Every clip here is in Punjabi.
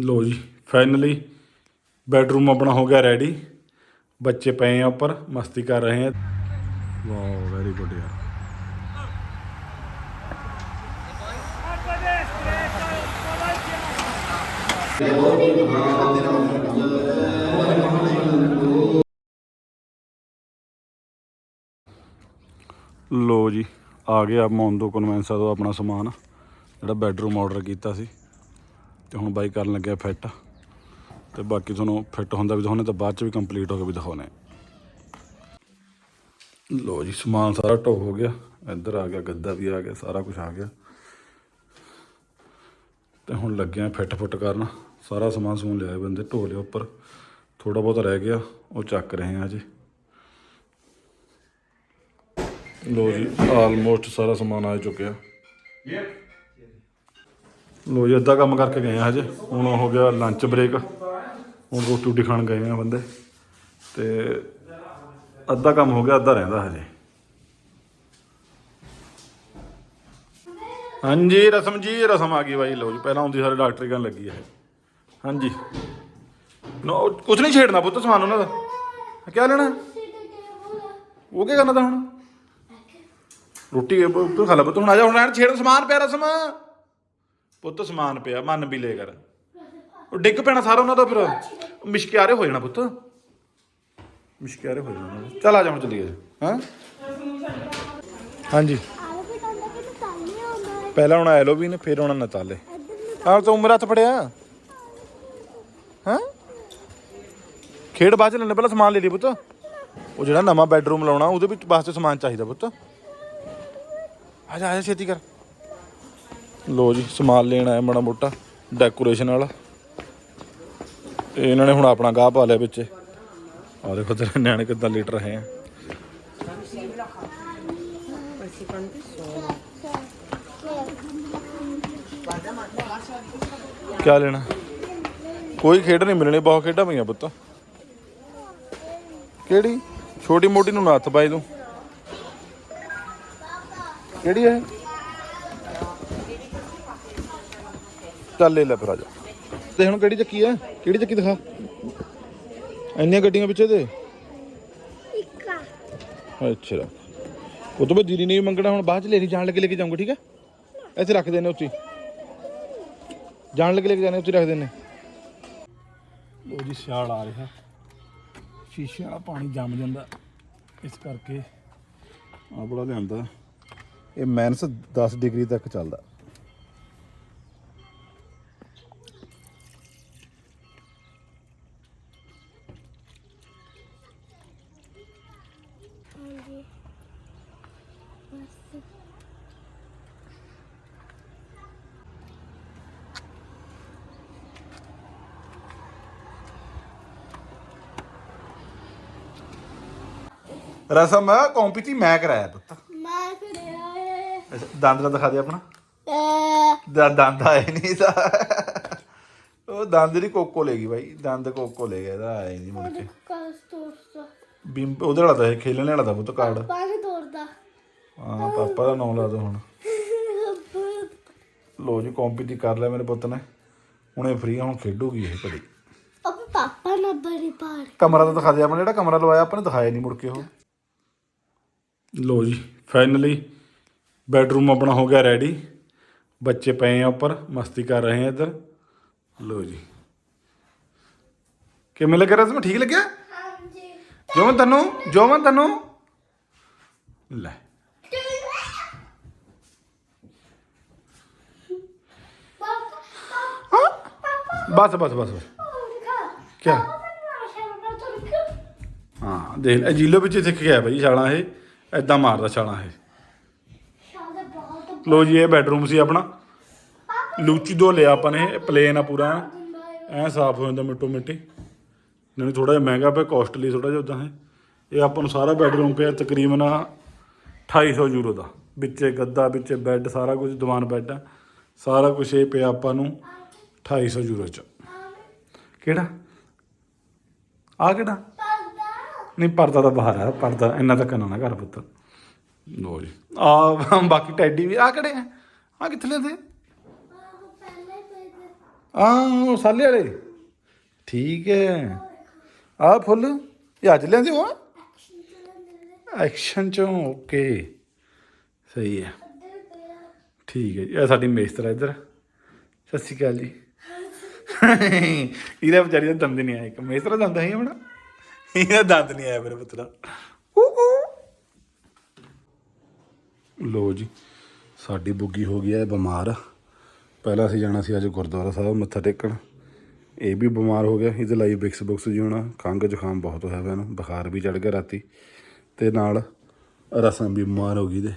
ਲੋ ਜੀ ਫਾਈਨਲੀ ਬੈਡਰੂਮ ਆਪਣਾ ਹੋ ਗਿਆ ਰੈਡੀ ਬੱਚੇ ਪਏ ਆ ਉੱਪਰ, ਮਸਤੀ ਕਰ ਰਹੇ ਆ। ਵਾਓ ਵੈਰੀ ਗੁੱਡ ਯਾਰ। ਲੋ ਜੀ, ਆ ਗਿਆ ਮੌਂਦੋ ਕਨਵੈਂਸਾ ਤੋਂ ਆਪਣਾ ਸਮਾਨ, ਜਿਹੜਾ ਬੈਡਰੂਮ ਆਰਡਰ ਕੀਤਾ ਸੀ। ਤੇ ਹੁਣ ਬਾਈ ਕਰਨ ਲੱਗਿਆ ਫਿੱਟ ਤੇ ਬਾਕੀ ਤੁਹਾਨੂੰ ਫਿੱਟ ਹੁੰਦਾ ਵੀ ਦਿਖਾਉਣੇ ਤਾਂ ਬਾਅਦ ਚ ਵੀ ਕੰਪਲੀਟ ਹੋ ਕੇ ਵੀ ਦਿਖਾਉਣੇ ਲੋ ਜੀ, ਸਮਾਨ ਸਾਰਾ ਢੋ ਹੋ ਗਿਆ। ਇੱਧਰ ਆ ਗਿਆ, ਗੱਦਾ ਵੀ ਆ ਗਿਆ, ਸਾਰਾ ਕੁਝ ਆ ਗਿਆ। ਤੇ ਹੁਣ ਲੱਗਿਆ ਫਿੱਟ ਫੁੱਟ ਕਰਨ। ਸਾਰਾ ਸਮਾਨ ਸਮੂਨ ਲਿਆਏ ਬੰਦੇ ਢੋ ਲਿਆ ਉੱਪਰ। ਥੋੜਾ ਬਹੁਤ ਰਹਿ ਗਿਆ, ਉਹ ਚੱਕ ਰਹੇ ਆ ਜੀ। ਲੋ ਜੀ ਆਲਮੋਸਟ ਸਾਰਾ ਸਮਾਨ ਆ ਚੁੱਕਿਆ। ਲੋ ਜੀ, ਅੱਧਾ ਕੰਮ ਕਰਕੇ ਗਏ ਆ ਹਜੇ। ਹੁਣ ਹੋ ਗਿਆ ਲੰਚ ਬ੍ਰੇਕ ਹੁਣ ਰੋਟੀ ਰੋਟੀ ਖਾਣ ਗਏ ਆ ਬੰਦੇ। ਤੇ ਅੱਧਾ ਕੰਮ ਹੋ ਗਿਆ, ਅੱਧਾ ਰਹਿੰਦਾ ਹਜੇ। ਹਾਂਜੀ, ਰਸਮ ਜੀ, ਰਸਮ ਆ ਗਈ ਬਾਈ। ਲੋ ਜੀ, ਪਹਿਲਾਂ ਆਉਂਦੀ ਸਾਰੇ ਡਾਕਟਰੀ ਕਰਨ ਲੱਗੀ ਹੈ ਹਾਂਜੀ। ਨੋ ਕੁਝ ਨਹੀਂ ਛੇੜਨਾ ਪੁੱਤ, ਸਮਾਨ ਉਹਨਾਂ ਦਾ। ਕੀ ਲੈਣਾ? ਉਹ ਕੀ ਕਰਨਾ ਤਾਂ ਹੁਣ? ਰੋਟੀ ਤੂੰ ਖਾ ਲੈ ਪੁੱਤ, ਹੁਣ ਆ ਜਾ, ਹੁਣ ਐਨ ਛੇੜ ਸਮਾਨ ਪਿਆ ਰਸਮ। ਪੁੱਤ ਸਮਾਨ ਪਿਆ, ਮੰਨ ਵੀ ਲੈ ਕਰ। ਉਹ ਡਿੱਗ ਪੈਣਾ ਸਾਰਾ ਉਹਨਾਂ ਦਾ ਫਿਰ। ਮਿਸ਼ਕਿਆਰੇ ਹੋ ਜਾਣਾ ਪੁੱਤ। ਮਿਸ਼ਕਿਆਰੇ ਹੋ ਜਾਣਾ। ਚੱਲ ਆ ਜਾ ਹੁਣ ਚੱਲੀਏ। ਹਾਂ? ਹਾਂਜੀ। ਪਹਿਲਾਂ ਹੁਣ ਐਲੋ ਫਿਰ ਹੁਣ ਨਤਾਲੇ। ਇੱਧਰ ਨੂੰ ਉਮਰ ਹੱਥ ਫੜਿਆ। ਹਾਂ? ਖੇਡ ਬਾਅਦ ਚ ਲੈਣੇ ਪਹਿਲਾਂ ਸਮਾਨ ਲੈ ਲਈ ਪੁੱਤ। ਉਹ ਜਿਹੜਾ ਨਵਾਂ ਬੈੱਡਰੂਮ ਲਾਉਣਾ, ਉਹਦੇ ਵਿੱਚ ਵਾਸਤੇ ਸਮਾਨ ਚਾਹੀਦਾ ਪੁੱਤ। ਆ ਜਾ ਆ ਜਾ, ਛੇਤੀ ਕਰ। ਲੋ ਜੀ, ਸਮਾਨ ਲੈਣ ਆਇਆ ਮਾੜਾ ਮੋਟਾ ਡੈਕੋਰੇਸ਼ਨ ਵਾਲਾ। ਤੇ ਇਹਨਾਂ ਨੇ ਹੁਣ ਆਪਣਾ ਗਾਹ ਪਾ ਲਿਆ ਵਿੱਚ। ਆ ਦੇਖੋ ਤੇਰੇ ਨਿਆਣੇ ਕਿੱਦਾਂ ਲੀਟਰ ਰਹੇ ਆ। ਕਿਆ ਲੈਣਾ? ਕੋਈ ਖੇਡ ਨਹੀਂ ਮਿਲਣੀ, ਬਹੁਤ ਖੇਡਾਂ ਪਈਆਂ ਪੁੱਤ। ਕਿਹੜੀ? ਛੋਟੀ ਮੋਟੀ ਨੂੰ ਨਾ ਹੱਥ ਪਾਈ ਤੂੰ। ਕਿਹੜੀ ਹੈ ਚੱਲ ਲੈ ਲੈ ਫਿਰ ਆ ਜਾ। ਤੇ ਹੁਣ ਕਿਹੜੀ ਚੱਕੀ ਹੈ ਕਿਹੜੀ ਚੱਕੀ ਦਿਖਾ? ਇੰਨੀਆਂ ਗੱਡੀਆਂ ਪਿੱਛੇ ਤੇ? ਇੱਕਾ। ਅੱਛਾ। ਉਹ ਤੋਂ ਬਾਅਦ ਦੀਦੀ ਨੇ ਵੀ ਮੰਗਣਾ ਹੁਣ ਬਾਅਦ ਚ ਲੈ ਲਈ ਜਾਣ ਲੱਗੇ ਲੈ ਕੇ ਜਾਊਂਗਾ ਠੀਕ ਹੈ ਇੱਥੇ ਰੱਖ ਦੇਣੇ ਉੱਤੇ ਜਾਣ ਲੱਗੇ ਲੈ ਕੇ ਜਾਣੇ ਉੱਤੇ ਰੱਖ ਦੇਣੇ ਉਹ ਜੀ ਸਿਆਲ ਆ ਰਿਹਾ। ਸ਼ੀਸ਼ੇ ਵਾਲਾ ਪਾਣੀ ਜੰਮ ਜਾਂਦਾ। ਇਸ ਕਰਕੇ ਬੜਾ ਲਿਆਂਦਾ। ਇਹ ਮਾਈਨਸ 10 ਡਿਗਰੀ ਤੱਕ ਚੱਲਦਾ। ਰਸਮ ਕੰਪੀਟੀ ਮੈਂ ਕਰਾਇਆ ਪੁੱਤ। ਮੈਂ ਕਰਿਆ ਏ। ਦੰਦ ਦਾ ਦਿਖਾ ਦੇ ਆਪਣਾ। ਅਹ, ਦਾ ਦੰਦ ਆਏ ਨਹੀਂ ਦਾ ਉਹ ਦੰਦ ਦੀ ਕੋਕੋ ਲੈ ਗਈ ਬਾਈ। ਦੰਦ ਕੋਕੋ ਲੈ ਗਿਆ ਇਹਦਾ ਆਇਆ ਨਹੀਂ ਮੁੜ ਕੇ। ਕਸ ਤੋੜਦਾ ਬਿੰਮ ਉਹਦੇ ਵਾਲਾ ਤਾਂ ਇਹ ਖੇਲਣ ਵਾਲਾ ਦਾ ਪੁੱਤ ਕਾਰਡ। ਪਾਣੀ ਤੋੜਦਾ ਹਾਂ ਪਾਪਾ ਦਾ ਨਾਮ ਲਾ ਦੋ ਹੁਣ। ਲੋ ਜੀ ਕੰਪੀਟੀ ਕਰ ਲਿਆ ਮੇਰੇ ਪੁੱਤ ਨੇ। ਹੁਣੇ ਫ੍ਰੀ ਹੁਣ ਖੇਡੂਗੀ ਇਹ ਘੜੀ। ਅਬ ਪਾਪਾ ਨਾ ਬੜੀ ਪਾਰ ਕਮਰਾ ਤਾਂ ਦਿਖਾ ਦੇ ਆਪਣਾ ਜਿਹੜਾ ਕਮਰਾ ਲਵਾਇਆ ਆਪਾਂ ਨੇ ਦਿਖਾਇਆ ਨਹੀਂ ਮੁੜ ਕੇ ਉਹ। ਲੋ ਜੀ ਫਾਈਨਲੀ ਬੈਡਰੂਮ ਆਪਣਾ ਹੋ ਗਿਆ ਰੈਡੀ ਬੱਚੇ ਪਏ ਆ ਉੱਪਰ ਮਸਤੀ ਕਰ ਰਹੇ ਆ ਇੱਧਰ ਲੋ ਜੀ ਕਿਵੇਂ ਲੱਗਿਆ ਰਸਮ ਠੀਕ ਲੱਗਿਆ ਹਾਂਜੀ ਜੋਮਨ ਤੈਨੂੰ ਜੋਮਨ ਤੈਨੂੰ ਲੈ ਬਸ ਬਸ ਬਸ ਬਸ ਕਿਆ ਹਾਂ ਦੇਖ ਲੈ ਜੀਲੋ ਵਿੱਚ ਸਿੱਖ ਗਿਆ ਭਾਈ ਛਾਲਾਂ ਇਹ ਐਦਾਂ ਮਾਰਦਾ ਛਾਲਾਂ ਇਹ। ਲੋ ਜੀ ਇਹ ਬੈਡਰੂਮ ਸੀ ਆਪਣਾ। ਲੂਚੀ ਦੋ ਲਿਆ ਆਪਾਂ ਨੇ ਪਲੇਨ ਆ ਪੂਰਾ ਐ ਸਾਫ਼ ਹੋ ਜਾਂਦਾ ਮਿੱਟੋ ਮਿੱਟੀ ਨਹੀਂ ਥੋੜਾ ਜਿਹਾ ਮਹਿੰਗਾ ਪਿਆ ਕਾਸਟਲੀ ਥੋੜਾ ਜਿਹਾ ਉਦਾਂ ਹੈ। ਇਹ ਆਪਾਂ ਨੂੰ ਸਾਰਾ ਬੈਡਰੂਮ ਪਿਆ ਤਕਰੀਬਨ 2800 ਯੂਰੋ ਦਾ। ਵਿੱਚੇ ਗੱਦਾ ਵਿੱਚੇ ਬੈੱਡ ਸਾਰਾ ਕੁਝ ਦੀਵਾਨ ਬੈੱਡ ਆ। ਸਾਰਾ ਕੁਝ ਇਹ ਪਿਆ ਆਪਾਂ ਨੂੰ 2800 ਯੂਰੋ ਚ। ਕਿਹੜਾ? ਆ ਕਿਹੜਾ? ਨਹੀਂ ਪਰਦਾ ਤਾਂ ਬਾਹਰ ਆ ਪਰਦਾ ਇੰਨਾ ਤੱਕ ਨਾ ਨਾ ਕਰ ਪੁੱਤ। ਲੋ ਜੀ। ਆ ਬਾਕੀ ਟੈਡੀ ਵੀ ਆ ਕਿਹੜੇ ਆ? ਆ ਕਿੱਥੇ ਲੈਂਦੇ ਆ ਉਹ ਸਾਲੇ ਵਾਲੇ। ਠੀਕ ਹੈ। ਆ ਫੁੱਲ ਇਹ ਅੱਜ ਲਿਆਂਦੇ ਹੋ? ਐਕਸ਼ਨ ਚੋਂ ਓਕੇ। ਸਹੀ ਹੈ। ਠੀਕ ਹੈ ਇਹ ਸਾਡੀ ਮੇਸਤਰਾ ਇੱਧਰ। ਸਤਿ ਸ਼੍ਰੀ ਅਕਾਲ ਜੀ। ਇਹਦਾ ਵਿਚਾਰੀ ਦਾ ਦੰਦ ਨਹੀਂ ਆਇਆ ਇੱਕ ਮੇਸਤਰਾ ਦੰਦ ਹੈ ਆਪਣਾ। ਇਹਦਾ ਦੰਦ ਨਹੀਂ ਆਇਆ ਮੇਰੇ ਪੁੱਤਰਾ ਲੋ ਜੀ, ਸਾਡੀ ਬੁੱਗੀ ਹੋ ਗਈ ਹੈ ਬਿਮਾਰ। ਪਹਿਲਾਂ ਅਸੀਂ ਜਾਣਾ ਸੀ ਅੱਜ ਗੁਰਦੁਆਰਾ ਸਾਹਿਬ, ਮੱਥਾ ਟੇਕਣ। ਇਹ ਵੀ ਬਿਮਾਰ ਹੋ ਗਿਆ, ਇਹਦੇ ਲਈ ਬਿਕਸ ਬੁਕਸ ਜੀ ਹੋਣਾ। ਖੰਘ ਜ਼ੁਕਾਮ ਬਹੁਤ ਹੋਇਆ ਪਿਆ ਇਹਨੂੰ ਬੁਖਾਰ ਵੀ ਚੜ ਗਿਆ ਰਾਤੀ। ਤੇ ਨਾਲ ਰਸਮ ਵੀ ਬਿਮਾਰ ਹੋ ਗਈ ਦੇ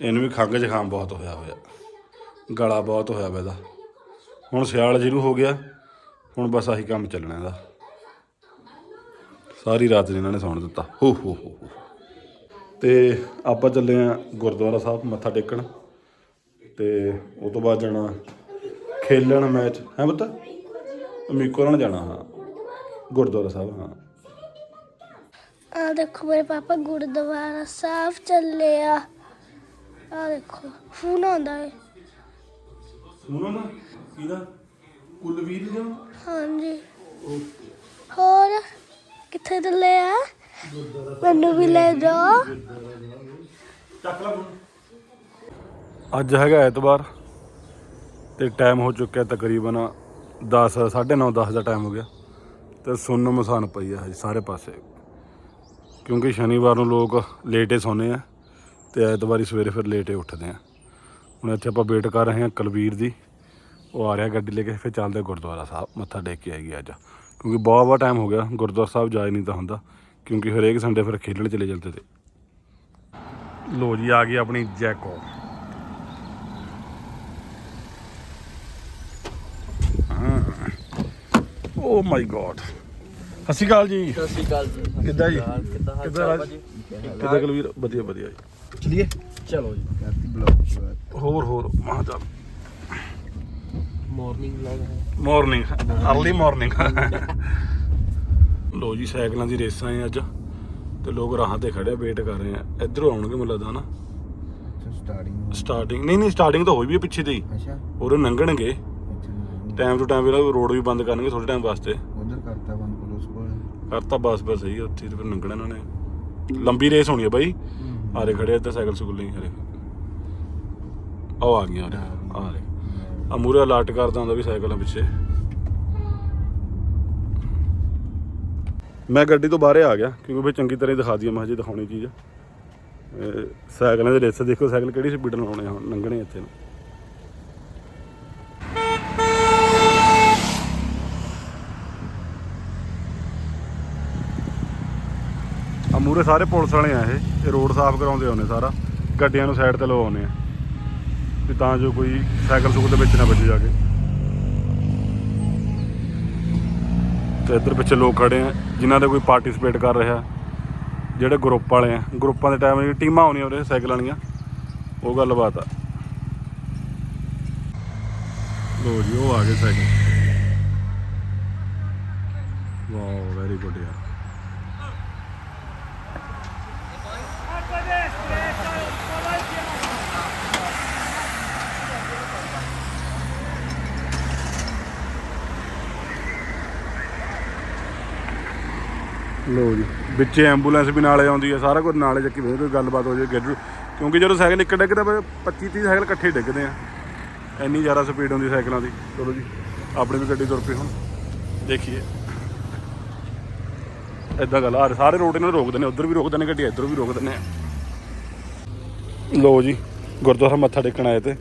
ਇਹਨੂੰ ਵੀ ਖੰਘ ਜ਼ੁਕਾਮ ਬਹੁਤ ਹੋਇਆ ਹੋਇਆ। ਗਲਾ ਬਹੁਤ ਹੋਇਆ ਪਿਆ ਇਹਦਾ। ਹੁਣ ਸਿਆਲ ਸ਼ੁਰੂ ਹੋ ਗਿਆ। ਹੁਣ ਬਸ ਆਹੀ ਕੰਮ ਚੱਲਣਾ ਇਹਦਾ। ਸਾਰੀ ਰਾਤ ਇਹਨਾਂ ਨੇ ਸੌਣ ਦਿੱਤਾ। ਹੋ ਹੋ ਹੋ ਤੇ ਆਪਾਂ ਚੱਲੇ ਆ ਗੁਰਦੁਆਰਾ ਸਾਹਿਬ ਮੱਥਾ ਟੇਕਣ। ਤੇ ਉਹ ਤੋਂ ਬਾਅਦ ਜਾਣਾ ਖੇਲਣ ਮੈਚ। ਹੈ ਬਤਾ ਅਮੀਕੋ ਨਾਲ ਜਾਣਾ ਹਾਂ। ਗੁਰਦੁਆਰਾ ਸਾਹਿਬ ਹਾਂ। ਆ ਦੇਖੋ ਮੇਰੇ ਪਾਪਾ ਗੁਰਦੁਆਰਾ ਸਾਹਿਬ ਚੱਲੇ ਆ। ਆ ਦੇਖੋ ਫੋਨ ਆਉਂਦਾ ਹੈ ਸੁਣੋ ਨਾ ਕਿਹਦਾ? ਕੁਲਵੀਰ ਦਾ? ਹਾਂਜੀ। ਹੋਰ? ਕਿੱਥੇ ਚੱਲੇ ਆ? ਮੈਨੂੰ ਵੀ ਲੈ ਜਾਓ। ਅੱਜ ਹੈਗਾ ਐਤਵਾਰ ਤੇ ਟਾਈਮ ਹੋ ਚੁੱਕਿਆ ਤਕਰੀਬਨ 10 9:30 10 ਦਾ ਟਾਈਮ ਹੋ ਗਿਆ ਤੇ ਸੁੰਨ ਮਸਾਨ ਪਈ ਆ ਹਜੇ ਸਾਰੇ ਪਾਸੇ। ਕਿਉਂਕਿ ਸ਼ਨੀਵਾਰ ਨੂੰ ਲੋਕ ਲੇਟੇ ਸੌਂਦੇ ਆ ਤੇ ਐਤਵਾਰੀ ਸਵੇਰੇ ਫਿਰ ਲੇਟੇ ਉੱਠਦੇ ਆ। ਹੁਣ ਇੱਥੇ ਆਪਾਂ ਵੇਟ ਕਰ ਰਹੇ ਹਾਂ ਕੁਲਵੀਰ ਦੀ। ਉਹ ਆ ਰਿਹਾ ਗੱਡੀ ਲੈ ਕੇ, ਫਿਰ ਚੱਲਦੇ ਗੁਰਦੁਆਰਾ ਸਾਹਿਬ। ਮੱਥਾ ਟੇਕ ਕੇ ਆਏਗੀ ਅੱਜ। ਕਿਉਂਕਿ ਬਹੁਤ ਬਹੁਤ ਟਾਈਮ ਹੋ ਗਿਆ ਗੁਰਦੁਆਰਾ ਸਾਹਿਬ ਜਾ ਹੀ ਨਹੀਂ ਤਾਂ ਹੁੰਦਾ ਕਿਉਂਕਿ ਹਰੇਕ ਸੰਡੇ ਫਿਰ ਖੇਡਣ ਚਲੇ ਜਾਂਦੇ ਤੇ। ਲੋ ਜੀ ਆ ਗਈ ਆਪਣੀ ਜੈਕੋ ਓ ਮਾਈ ਗॉड ਸਤਿ ਸ਼੍ਰੀ ਅਕਾਲ ਜੀ। ਸਤਿ ਸ਼੍ਰੀ ਅਕਾਲ ਜੀ। ਕਿੱਦਾਂ ਜੀ? ਕਿੱਦਾਂ ਹਾਲ ਚਾਲ ਭਾਜੀ? ਕਿੱਦਾਂ ਕੁਲਵੀਰ? ਵਧੀਆ ਵਧੀਆ ਜੀ। ਚਲਿਏ। ਚਲੋ ਜੀ। ਹੋਰ ਹੋਰ ਮਾਂ ਚੱਲ ਮਾਰਨਿੰਗ ਵਲੌਗ ਹੈ। ਮਾਰਨਿੰਗ ਅਰਲੀ ਮਾਰਨਿੰਗ ਲੋ ਜੀ ਸਾਈਕਲਾਂ ਦੀ ਰੇਸਾਂ ਹੈ ਅੱਜ। ਤੇ ਲੋਕ ਰਾਹਾਂ ਤੇ ਖੜੇ ਵੇਟ ਕਰ ਰਹੇ ਆ। ਇਧਰੋਂ ਆਉਣਗੇ ਮੈਨੂੰ ਲੱਗਦਾ ਨਾ। ਸਟਾਰਟਿੰਗ ਸਟਾਰਟਿੰਗ ਨਹੀਂ ਨਹੀਂ ਸਟਾਰਟਿੰਗ ਤਾਂ ਹੋਈ ਵੀ ਹੈ ਪਿੱਛੇ ਤੇ ਹੀ ਅੱਛਾ। ਉਰੇ ਲੰਘਣਗੇ ਅੱਛਾ। ਟਾਈਮ ਟੂ ਟਾਈਮ ਜਿਹੜਾ ਰੋਡ ਵੀ ਬੰਦ ਕਰਨਗੇ ਥੋੜੇ ਟਾਈਮ ਵਾਸਤੇ। ਉਧਰ ਕਰਤਾ ਬੰਦ ਪੁਲਿਸ ਕੋਲ। ਕਰਤਾ ਬਸ ਬਸ ਸਹੀ ਉੱਥੇ ਤੇ ਫਿਰ ਲੰਘਣਾ ਇਹਨਾਂ ਨੇ। ਲੰਬੀ ਰੇਸ ਹੋਣੀ ਹੈ। ਬਾਈ ਆਰੇ ਖੜੇ ਇੱਧਰ ਸਾਈਕਲ ਸੁਕਲ ਨਹੀਂ ਹਰੇ ਆਓ ਆ ਗਈਆਂ। ਆ ਰਹੇ। ਆ ਮੂਰੇ ਅਲਰਟ ਕਰਦਾ ਹੁੰਦਾ ਵੀ ਸਾਈਕਲਾਂ ਪਿੱਛੇ। ਮੈਂ ਗੱਡੀ ਤੋਂ ਬਾਹਰ ਆ ਗਿਆ, ਕਿਉਂਕਿ ਵੀ ਚੰਗੀ ਤਰ੍ਹਾਂ ਹੀ ਦਿਖਾ ਦਈਏ, ਮੈਂ ਹਜੇ ਦਿਖਾਉਣੀ ਚੀਜ਼। ਸਾਈਕਲਾਂ ਦੇ ਰੇਸ ਦੇਖੋ ਸਾਈਕਲ ਕਿਹੜੀ ਸਪੀਡ ਨਾਲ ਆਉਣੇ ਆ, ਹੁਣ ਲੰਘਣੇ ਇੱਥੇ। ਨੂੰ ਆ ਮੂਰੇ ਸਾਰੇ ਪੁਲਿਸ ਵਾਲੇ ਆ ਇਹ ਇਹ ਰੋਡ ਸਾਫ਼ ਕਰਾਉਂਦੇ ਆਉਨੇ ਸਾਰਾ, ਗੱਡੀਆਂ ਨੂੰ ਸਾਈਡ ਤੇ ਲਵਾਉਂਦੇ ਆ। ਵੀ ਤਾਂ ਜੋ ਕੋਈ ਸਾਈਕਲ ਸੁਕਲ ਦੇ ਵਿੱਚ ਨਾ ਵੱਜ ਜਾ ਕੇ। ਤੇ ਇੱਧਰ ਪਿੱਛੇ ਲੋਕ ਖੜੇ ਆ, ਜਿਨ੍ਹਾਂ ਦੇ ਕੋਈ ਪਾਰਟਿਸਿਪੇਟ ਕਰ ਰਿਹਾ। ਜਿਹੜੇ ਗਰੁੱਪ ਵਾਲੇ ਆ। ਗਰੁੱਪਾਂ ਦੇ ਟਾਈਮ ਜਿਹੜੀ ਟੀਮਾਂ ਆਉਣੀਆਂ ਉਹਦੇ ਸਾਈਕਲਾਂ ਵਾਲੀਆਂ। ਉਹ ਗੱਲਬਾਤ ਆ। ਲੋ ਜੀ, ਉਹ ਆ ਗਏ ਸਾਈਕਲ। ਵਾਓ ਵੈਰੀ ਗੁੱਡ ਯਾਰ। ਲੋ ਜੀ, ਵਿੱਚ ਐਂਬੂਲੈਂਸ ਵੀ ਨਾਲੇ ਆਉਂਦੀ ਹੈ ਸਾਰਾ ਕੁਝ ਨਾਲੇ ਚੱਕੀ ਵੇ ਕੋਈ ਗੱਲਬਾਤ ਹੋ ਜਾਏ ਗੱਡੀ ਕਿਉਂਕਿ ਜਦੋਂ ਸਾਈਕਲ ਇੱਕ ਡਿੱਗਦਾ, ਫਿਰ 25 30 ਸਾਈਕਲ ਇਕੱਠੇ ਡਿੱਗਦੇ ਆ। ਇੰਨੀ ਜ਼ਿਆਦਾ ਸਪੀਡ ਹੁੰਦੀ ਸਾਈਕਲਾਂ ਦੀ। ਚਲੋ ਜੀ, ਆਪਣੀ ਵੀ ਗੱਡੀ ਤੁਰ ਪਈ ਹੁਣ। ਦੇਖੀਏ। ਇਦਾਂ ਗੱਲ ਆ ਸਾਰੇ ਰੋਡ ਇਹਨਾਂ ਨੂੰ ਰੋਕਦੇ ਨੇ, ਉਧਰ ਵੀ ਰੋਕਦੇ ਨੇ ਗੱਡੀ, ਇੱਧਰ ਵੀ ਰੋਕ ਦਿੰਦੇ ਆ ਲੋ ਜੀ, ਗੁਰਦੁਆਰਾ ਮੱਥਾ ਟੇਕਣ ਆਏ ਤੇ,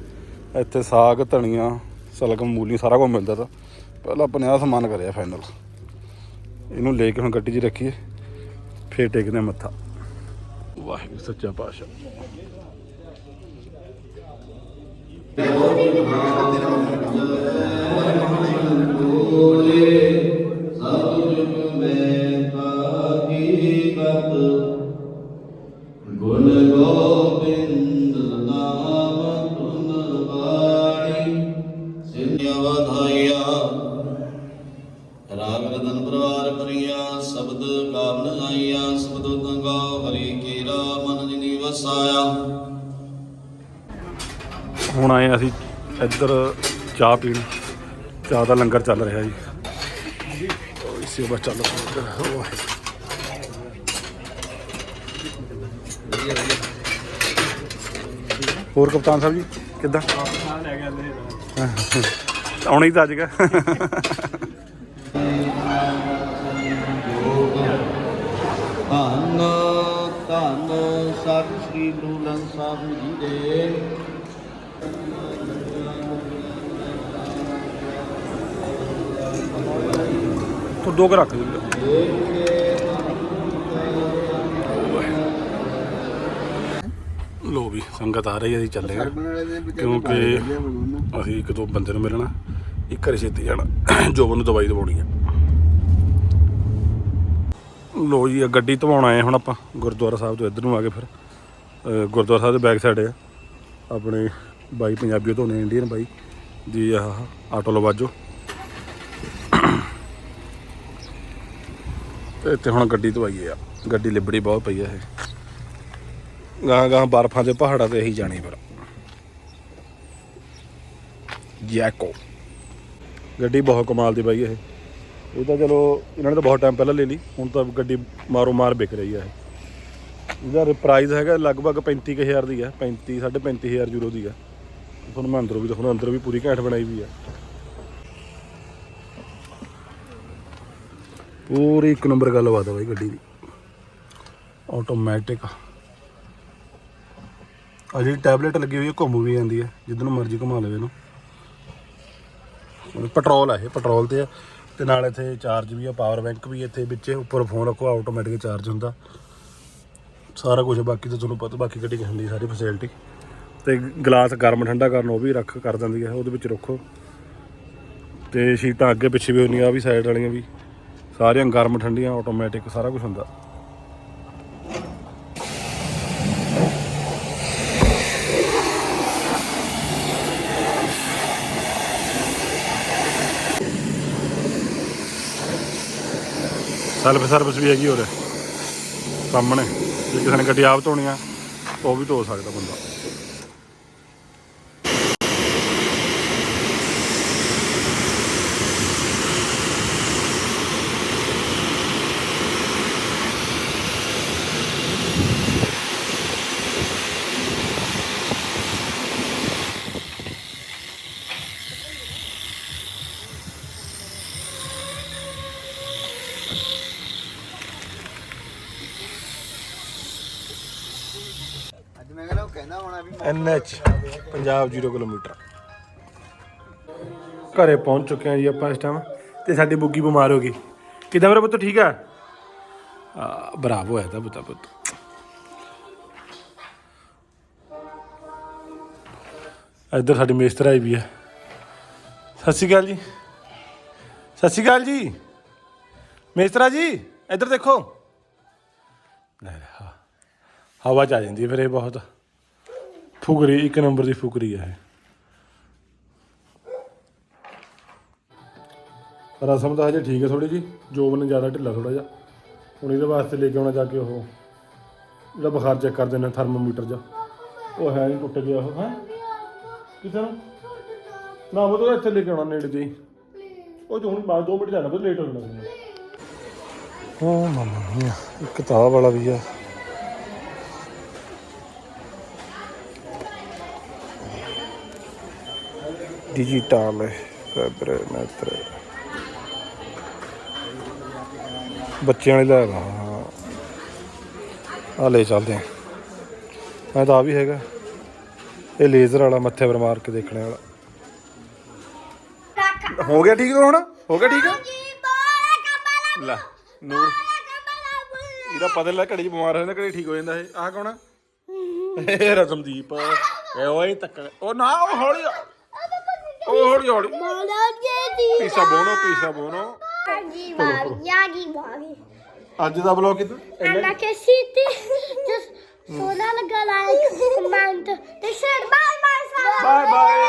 ਇੱਥੇ ਸਾਗ, ਧਨੀਆ, ਸਲਗਮ ਮੂਲੀ ਸਾਰਾ ਕੁਝ ਮਿਲਦਾ ਤਾਂ। ਪਹਿਲਾਂ ਆਪਣੇ ਆਹ ਸਮਾਨ ਕਰਿਆ ਫਾਈਨਲ ਇਹਨੂੰ ਲੈ ਕੇ ਹੁਣ ਗੱਡੀ 'ਚ ਰੱਖੀਏ ਫੇਰ ਟੇਕਦੇ ਹਾਂ ਮੱਥਾ ਵਾਹਿਗੁਰੂ ਸੱਚਾ ਪਾਤਸ਼ਾਹ ਗੁਣ ਇੱਧਰ ਚਾਹ ਪੀਣ, ਚਾਹ ਦਾ ਲੰਗਰ ਚੱਲ ਰਿਹਾ ਜੀ। ਉਹ ਇਸੇ ਬਸ ਚੱਲ ਰਿਹਾ ਹੋਰ ਕਪਤਾਨ ਸਾਹਿਬ ਜੀ, ਕਿੱਦਾਂ? ਆਉਣਾ ਹੀ ਤਾਂ ਅੱਜ ਕਾ। ਧੰਨ ਧੰਨ ਸਤਿ ਸ੍ਰੀ ਗੁਰੂ ਗ੍ਰੰਥ ਸਾਹਿਬ ਜੀ ਦੇ ਤੂੰ ਦੋ ਕੁ ਰੱਖ ਦੇ ਲੋ ਵੀ, ਸੰਗਤ ਆ ਰਹੀ ਹੈ ਅਸੀਂ ਚੱਲੇ ਆ। ਵਾਲੇ ਕਿਉਂਕਿ ਅਸੀਂ ਇੱਕ ਦੋ ਬੰਦੇ ਨੂੰ ਮਿਲਣਾ, ਇੱਕ ਘਰੇ ਛੇਤੀ ਜਾਣਾ ਜੋਬਨ ਨੂੰ ਦਵਾਈ ਦਵਾਉਣੀ ਹੈ। ਲੋ ਜੀ, ਇਹ ਗੱਡੀ ਧਵਾਉਣ ਆਏ ਹੁਣ ਆਪਾਂ, ਗੁਰਦੁਆਰਾ ਸਾਹਿਬ ਤੋਂ ਇੱਧਰ ਨੂੰ ਆ ਗਏ ਫਿਰ। ਗੁਰਦੁਆਰਾ ਸਾਹਿਬ ਦੇ ਬੈਕ ਸਾਈਡ ਆ। ਆਪਣੇ ਬਾਈ ਪੰਜਾਬੀ ਤੋਂ ਨੇ ਇੰਡੀਅਨ ਬਾਈ। ਜੀ ਆਹ, ਆਟੋ ਲਵਾਜੋ। ਤੇ ਇੱਥੇ ਹੁਣ ਗੱਡੀ ਧਵਾਈ ਆ। ਗੱਡੀ ਲਿਬੜੀ ਬਹੁਤ ਪਈ ਆ ਇਹ। ਗਾਂ ਗਾਂ ਬਰਫਾਂ ਦੇ ਪਹਾੜਾਂ ਤੇ ਇਹੀ ਜਾਣੀ ਪਰ ਜੈਕੋ। ਗੱਡੀ ਬਹੁਤ ਕਮਾਲ ਦੀ ਬਾਈ ਇਹ। ਇਹ ਤਾਂ ਚਲੋ, ਇਹਨਾਂ ਨੇ ਤਾਂ ਬਹੁਤ ਟਾਈਮ ਪਹਿਲਾਂ ਲੈ ਲਈ, ਹੁਣ ਤਾਂ ਗੱਡੀ ਮਾਰੋ ਮਾਰ ਵਿਕ ਰਹੀ ਆ ਇਹ। ਇਹਦਾ ਪ੍ਰਾਈਸ ਹੈਗਾ ਲਗਭਗ 35000 ਦੀ ਆ 35 35000 ਯੂਰੋ ਦੀ ਆ। ਤੁਹਾਨੂੰ ਮੈਂ ਅੰਦਰੋਂ ਵੀ ਦਿਖਾਉਣਾ ਅੰਦਰੋਂ ਵੀ ਪੂਰੀ ਘੈਂਟ ਬਣਾਈ ਵੀ ਆ। ਪੂਰੀ ਇੱਕ ਨੰਬਰ ਗੱਲਬਾਤ ਆ ਬਾਈ ਗੱਡੀ ਦੀ। ਆਟੋਮੈਟਿਕ ਆ। ਜਿਹੜੀ ਟੈਬਲੇਟ ਲੱਗੀ ਹੋਈ ਹੈ ਘੁੰਮ ਵੀ ਜਾਂਦੀ ਹੈ ਜਿੱਦ ਮਰਜ਼ੀ ਘੁਮਾ ਲਵੇ ਇਹਨੂੰ। ਪੈਟਰੋਲ ਆ ਇਹ ਪੈਟਰੋਲ ਤੇ ਆ। ਤੇ ਨਾਲ ਇੱਥੇ ਚਾਰਜ ਵੀ ਆ ਪਾਵਰ ਬੈਂਕ ਵੀ ਇੱਥੇ ਵਿੱਚ, ਉੱਪਰ ਫੋਨ ਰੱਖੋ ਆਟੋਮੈਟਿਕ ਚਾਰਜ ਹੁੰਦਾ। ਸਾਰਾ ਕੁਝ ਬਾਕੀ ਤਾਂ ਤੁਹਾਨੂੰ ਪਤਾ, ਬਾਕੀ ਗੱਡੀ ਹੁੰਦੀ ਸਾਰੀ ਫੈਸਿਲਿਟੀ ਤੇ ਗਲਾਸ ਗਰਮ ਠੰਡਾ ਕਰਨ ਉਹ ਵੀ ਰੱਖ, ਕਰ ਦਿੰਦੀ ਹੈ ਉਹਦੇ ਵਿੱਚ ਰੱਖੋ। ਤੇ ਸ਼ੀਟਾਂ ਅੱਗੇ ਪਿੱਛੇ ਵੀ ਹੁੰਦੀਆਂ ਆ ਵੀ ਸਾਈਡ ਵਾਲੀਆਂ ਵੀ। ਸਾਰੀਆਂ ਗਰਮ ਠੰਡੀਆਂ ਆਟੋਮੈਟਿਕ ਸਾਰਾ ਕੁਝ ਹੁੰਦਾ। ਸੈਲਫ ਸਰਵਿਸ ਵੀ ਹੈਗੀ ਹੋਰ ਸਾਹਮਣੇ। ਜੇ ਕਿਸੇ ਨੇ ਗੱਡੀ ਆਪ ਧੋਣੀ ਆ, ਉਹ ਵੀ ਧੋ ਸਕਦਾ ਬੰਦਾ। N H Punjab 0 kilometre. ਘਰੇ ਪਹੁੰਚ ਚੁੱਕੇ ਹਾਂ ਜੀ ਆਪਾਂ ਇਸ ਟਾਈਮ ਤੇ ਸਾਡੀ ਬੁੱਗੀ ਬਿਮਾਰ ਹੋ ਗਈ। ਕਿਦਾਂ ਮੇਰਾ ਪੁੱਤ, ਠੀਕ ਆ? ਆ ਬਰਾਵੋ ਹੈ ਤਾਂ ਪੁੱਤਾ, ਪੁੱਤ। ਇੱਧਰ ਸਾਡੀ ਮੇਸਤਰ ਆਈ ਵੀ ਹੈ ਸਤਿ ਸ਼੍ਰੀ ਅਕਾਲ ਜੀ। ਸਤਿ ਸ਼੍ਰੀ ਅਕਾਲ ਜੀ। ਮੇਸਤਰਾ ਜੀ, ਇੱਧਰ ਦੇਖੋ। ਹਵਾ ਚ ਆ ਜਾਂਦੀ ਹੈ ਫਿਰ ਇਹ ਬਹੁਤ। ਫੁਕਰੀ, ਇੱਕ ਨੰਬਰ ਦੀ ਫੁਕਰੀ ਹੈ ਇਹ। ਰਸਮ ਤਾਂ ਹਜੇ ਠੀਕ ਹੈ ਥੋੜੀ ਜੀ ਜੋਬ ਨੇ ਜ਼ਿਆਦਾ ਢਿੱਲਾ ਥੋੜਾ ਜਿਹਾ। ਹੁਣ ਇਹਦੇ ਵਾਸਤੇ ਲੈ ਕੇ ਆਉਣਾ ਜਾ ਕੇ ਉਹ, ਜਿਹੜਾ ਬੁਖਾਰ ਚੈੱਕ ਕਰਦੇ ਨੇ ਥਰਮੋਮੀਟਰ ਜਾ। ਉਹ ਹੈ ਨਹੀਂ ਟੁੱਟ ਗਿਆ ਉਹ। ਹੈ? ਕਿੱਥੇ ਨੂੰ ਨਾ, ਉਹ ਤਾਂ ਇੱਥੇ ਲੈ ਕੇ ਆਉਣਾ ਨੇੜੇ ਜਿਹੀ। ਉਹ ਜੋ ਹੁਣ ਬਾਅਦ 2 ਮਿੰਟ ਜਾਣਾ, ਫਿਰ ਲੇਟ ਹੋ ਜਾਣਾ। ਤੁਸੀਂ ਮਾਮਾ ਮੀਆ, ਇੱਕ ਕਿਤਾਬ ਵਾਲਾ ਵੀ ਆ। Digitale febbre mentre ਬੱਚਿਆਂ ਵਾਲੀ ਲੈ ਆ ਲੈ ਚੱਲਦੇ ਆ। ਤਾਂ ਆ ਵੀ ਹੈਗਾ। ਇਹ ਲੇਜ਼ਰ ਵਾਲਾ ਮੱਥੇ ਪਰ ਮਾਰ ਕੇ ਦੇਖਣੇ ਵਾਲਾ। ਹੋ ਗਿਆ ਠੀਕ ਹੁਣ? ਹੋ ਗਿਆ ਠੀਕ? ਲੈ ਨੂਰ। ਇਹਦਾ ਪਤਾ ਲੱਗ ਘੜੀ ਚ ਬਿਮਾਰ ਹੋ ਜਾਂਦਾ ਘੜੀ ਠੀਕ ਹੋ ਜਾਂਦਾ ਇਹ। ਆਹ ਕੌਣ ਇਹ ਰਤਮਦੀਪ ਇਹ ਓਏ ਤੱਕ ਉਹ ਨਾ ਉਹ ਹੌਲੀ ਉਹ ਹੌਲੀ ਹੌਲੀ ਪੀਸਾ ਬੋਨੋ ਪੀਸਾ ਬੋਨੋ ਅੱਜ ਦਾ ਬਲੌਗ ਕਿਦਾਂ siete just suona la like, comment, e share. Bye bye, Bye bye. bye.